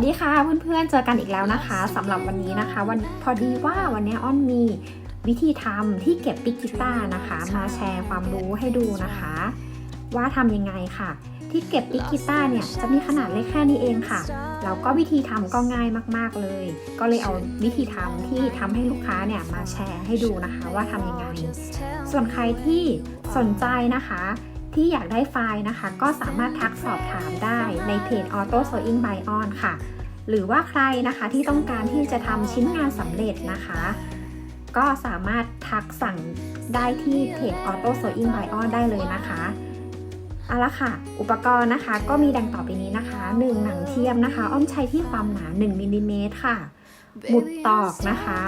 สดีค่ะเพื่อนๆ เจอกันอีกแล้วนะคะสำหรับวันนี้นะคะ วันพอดีว่าวันนี้อ้อนมีวิธีทำที่เก็บปิกกีตาร์นะคะ มาแชร์ความรู้ให้ดูนะคะ ว่าทำยังไงค่ะ ที่เก็บปิกกีตาร์เนี่ยจะมีขนาดเล็กแค่นี้เองค่ะแล้วก็วิธีทำก็ง่ายมากๆเลย ก็เลยเอาวิธีทำที่ทำให้ลูกค้าเนี่ยมาแชร์ให้ดูนะคะ ว่าทำยังไง ส่วนใครที่สนใจนะคะ ที่อยากได้ไฟล์นะคะ ก็สามารถทักสอบถามได้ในเพจ Auto Sewing by On ค่ะ หรือว่าใครนะคะที่ต้องการที่จะทำชิ้นงานสำเร็จนะคะ ก็สามารถทักสั่งได้ที่เพจ Auto Sewing by On ได้เลยนะคะเอาละค่ะ อุปกรณ์นะคะก็มีดังต่อไปนี้นะคะ 1 หนังเทียมนะคะ อ้อมใช้ที่ความหนา 1มิลลิเมตรค่ะ หมุดตอกนะคะ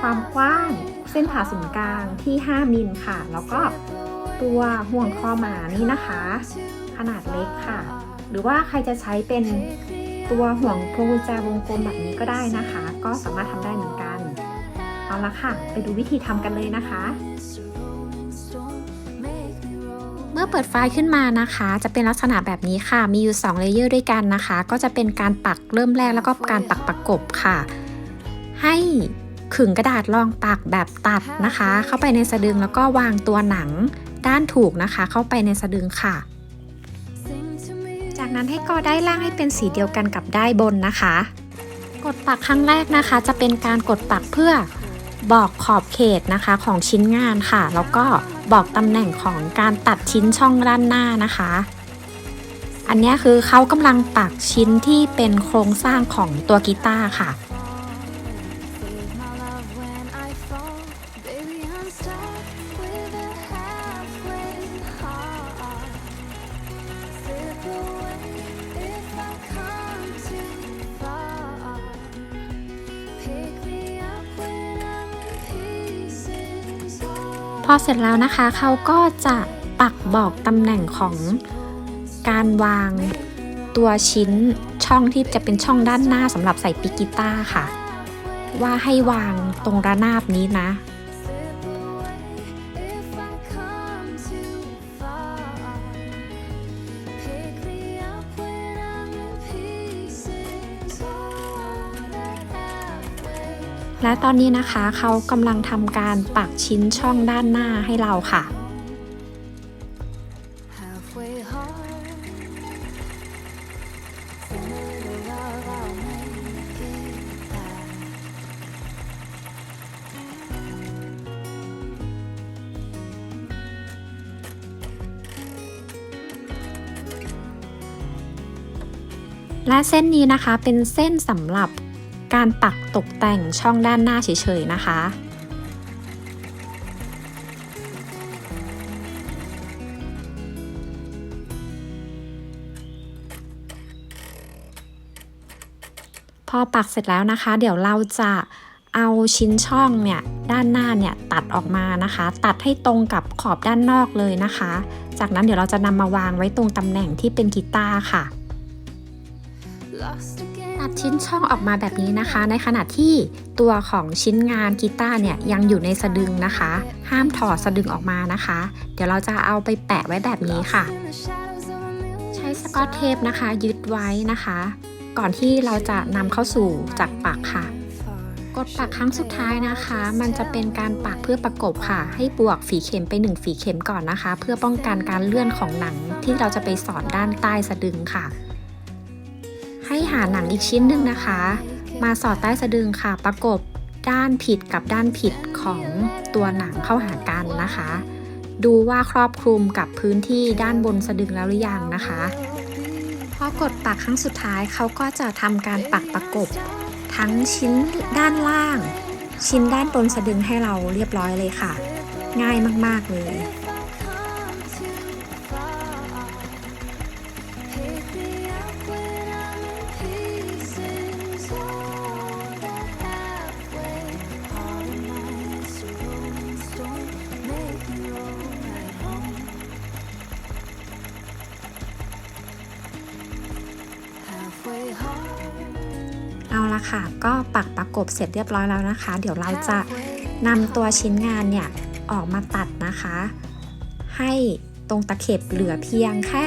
ความกว้างเส้นผ่าศูนย์กลางที่ 5มิลค่ะ แล้วก็ ตัวห่วงคอหมานี่นะคะ ขนาดเล็กค่ะ หรือว่าใครจะใช้เป็นตัวห่วงพวงกุญแจวงกลมแบบนี้ก็ได้นะคะ ก็สามารถทำได้เหมือนกัน เอาละค่ะ ไปดูวิธีทำกันเลยนะคะ เมื่อเปิดไฟล์ขึ้นมานะคะ จะเป็นลักษณะแบบนี้ค่ะ มีอยู่2เลเยอร์ด้วยกันนะคะ ก็จะเป็นการปักเริ่มแรกแล้วก็การปักประกบค่ะ ให้ขึงกระดาษรองปักแบบตัดนะคะ เข้าไปในสะดึงแล้วก็วางตัวหนัง ด้านถูกนะคะ เข้าไปในสะดึงค่ะ จากนั้นให้กอได้ล่างให้เป็นสีเดียวกันกับได้บนนะคะ กดปักครั้งแรกนะคะ จะเป็นการกดปักเพื่อบอกขอบเขตนะคะของชิ้นงานค่ะ แล้วก็บอกตำแหน่งของการตัดชิ้นช่องด้านหน้านะคะ อันนี้คือเขากำลังปักชิ้นที่เป็นโครงสร้างของตัวกีตาร์ค่ะ พอเสร็จแล้วนะคะเขาก็จะปักบอกตำแหน่งของการวางตัวชิ้นช่องที่จะเป็นช่องด้านหน้าสำหรับใส่ปิกกีตาร์ค่ะ ว่าให้วางตรงระนาบนี้นะ และตอนนี้นะคะเขากำลังทำการปักชิ้นช่องด้านหน้าให้เราค่ะ และเส้นนี้นะคะเป็นเส้นสำหรับ การปักตกแต่งช่องด้านหน้าเฉยๆนะคะพอปักเสร็จแล้วนะคะ เดี๋ยวเราจะเอาชิ้นช่องเนี่ยด้านหน้าเนี่ยตัดออกมานะคะ ตัดให้ตรงกับขอบด้านนอกเลยนะคะ จากนั้นเดี๋ยวเราจะนำมาวางไว้ตรงตำแหน่งที่เป็นกีตาร์ค่ะ Lost. ตัดชิ้นช่องออกมาแบบนี้นะคะ ในขณะที่ตัวของชิ้นงานกีตาร์เนี่ยยังอยู่ในสะดึงนะคะ ห้ามถอดสะดึงออกมานะคะ เดี๋ยวเราจะเอาไปแปะไว้แบบนี้ค่ะ ใช้สกอตเทปนะคะ ยึดไว้นะคะ ก่อนที่เราจะนำเข้าสู่จักรปักค่ะ กดปักครั้งสุดท้ายนะคะ มันจะเป็นการปักเพื่อประกบค่ะ ให้บวกฝีเข็มไป 1 ฝีเข็มก่อนนะคะ เพื่อป้องกันการเลื่อนของหนังที่เราจะไปสอดด้านใต้สะดึงค่ะ ให้หาหนังอีกชิ้นหนึ่งนะคะ มาสอดใต้สะดึงค่ะ ประกบด้านผิดกับด้านผิดของตัวหนังเข้าหากันนะคะ ดูว่าครอบคลุมกับพื้นที่ด้านบนสะดึงแล้วหรือยังนะคะพอกดปักครั้งสุดท้ายเขาก็จะทำการปักประกบ ทั้งชิ้นด้านล่าง ชิ้นด้านบนสะดึงให้เราเรียบร้อยเลยค่ะ ง่ายมาก ๆ เลย ละค่ะ ก็ปักประกบเสร็จเรียบร้อยแล้วนะคะ เดี๋ยวเราจะนำตัวชิ้นงานเนี่ยออกมาตัดนะคะ ให้ตรงตะเข็บเหลือเพียงแค่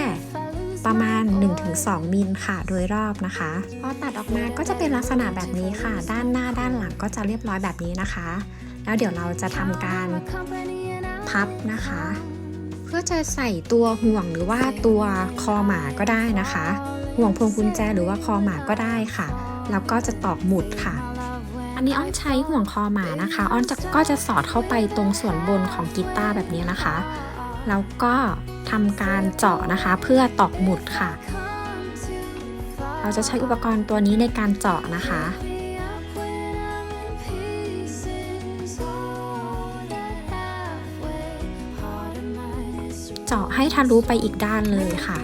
ประมาณ 1-2 มิลค่ะ โดยรอบนะคะพอตัดออกมาก็จะเป็นลักษณะแบบนี้ค่ะ ด้านหน้าด้านหลังก็จะเรียบร้อยแบบนี้นะคะ แล้วเดี๋ยวเราจะทำการพับนะคะ เพื่อจะใส่ตัวห่วงหรือว่าตัวคอหมาก็ได้นะคะ ห่วงพวงกุญแจหรือว่าคอหมาก็ได้ค่ะ แล้วก็จะตอกหมุดค่ะ อันนี้อ้อนใช้ห่วงคอหมานะคะอ้อนจะก็จะสอดเข้าไปตรงส่วนบนของกีตาร์แบบนี้นะคะ แล้วก็ทำการเจาะนะคะเพื่อตอกหมุดค่ะ เราจะใช้อุปกรณ์ตัวนี้ในการเจาะนะคะเจาะให้ทะลุไปอีกด้านเลยค่ะ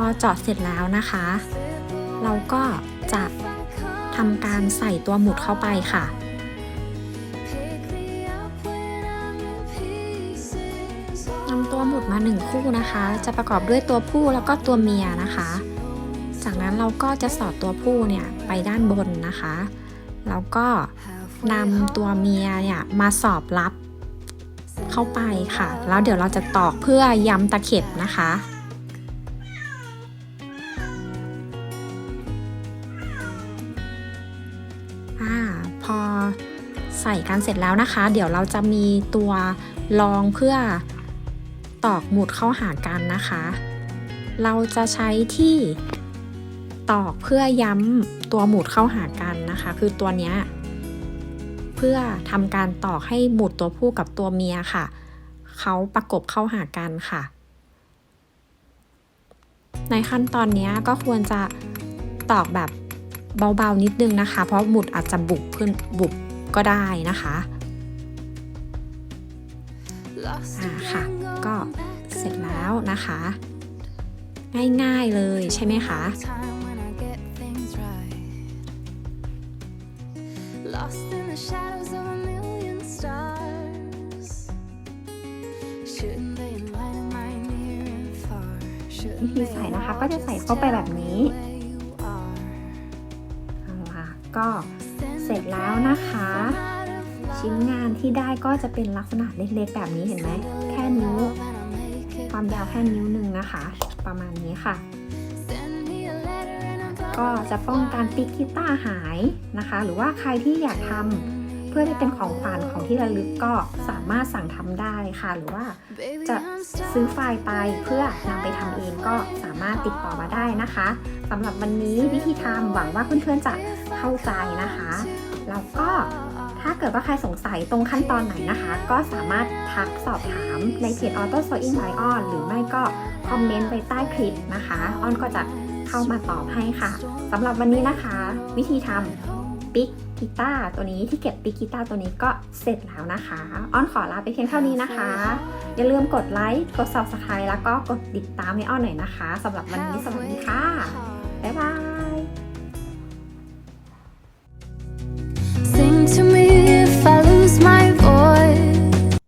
อเจาะเสร็จแล้วนะคะ เราก็จะทำการใส่ตัวหมุดเข้าไปค่ะ นำตัวหมุดมาหนึ่งคู่นะคะ จะประกอบด้วยตัวผู้แล้วก็ตัวเมียนะคะ จากนั้นเราก็จะสอดตัวผู้เนี่ยไปด้านบนนะคะ แล้วก็นำตัวเมียเนี่ยมาสอบรับเข้าไปค่ะ แล้วเดี๋ยวเราจะตอกเพื่อย้ำตะเข็บนะคะ ส่กันเสร็จแล้วนะคะ เดี๋ยวเราจะมีตัวรองเพื่อตอกหมุดเข้าหากันนะคะ เราจะใช้ที่ตอกเพื่อย้ำตัวหมุดเข้าหากันนะคะ คือตัวเนี้ยเพื่อทำการตอกให้หมุดตัวผู้กับตัวเมียค่ะเขาประกบเข้าหากันค่ะ ในขั้นตอนนี้ก็ควรจะตอกแบบเบาๆนิดนึงนะคะ เพราะหมุดอาจจะบุบขึ้นบุบ ก็ได้นะคะอ่าค่ะ ก็เสร็จแล้วนะคะ ง่ายๆเลยใช่ไหมคะ Lost in the shadows of a million stars. Shouldn't they enlighten my near and far? วิธีใส่นะคะก็จะใส่เข้าไปแบบนี้ Where you are. เอาล่ะก็ เสร็จแล้วนะคะ ชิ้นงานที่ได้ก็จะเป็นลักษณะเล็กๆแบบนี้เห็นไหมแค่นิ้ว ความยาวแค่นิ้วหนึ่งนะคะ ประมาณนี้ค่ะ ก็จะป้องกันปิกกีตาหายนะคะ หรือว่าใครที่อยากทำเพื่อได้เป็นของขวัญของที่ระลึกก็สามารถสั่งทำได้ค่ะ หรือว่าจะซื้อไฟล์ไปเพื่อนำไปทำเองก็สามารถติดต่อมาได้นะคะสำหรับวันนี้วิธีทำหวังว่าเพื่อนๆจะ เข้าใจนะคะ แล้วก็ถ้าเกิดว่าใครสงสัยตรงขั้นตอนไหนนะคะ ก็สามารถทักสอบถามในเพจ Auto Sewing by On หรือไม่ก็คอมเมนต์ไว้ใต้คลิปนะคะอ้อนก็จะเข้ามาตอบให้ค่ะสำหรับวันนี้นะคะ วิธีทำปิกกีตาร์ตัวนี้ที่เก็บปิกกีตาร์ตัวนี้ก็เสร็จแล้วนะคะอ้อนขอลาไปเพียงเท่านี้นะคะ อย่าลืมกดไลค์กด subscribe แล้วก็กดติดตามให้อ้อนหน่อยนะคะสำหรับวันนี้สวัสดีค่ะบ๊ายบาย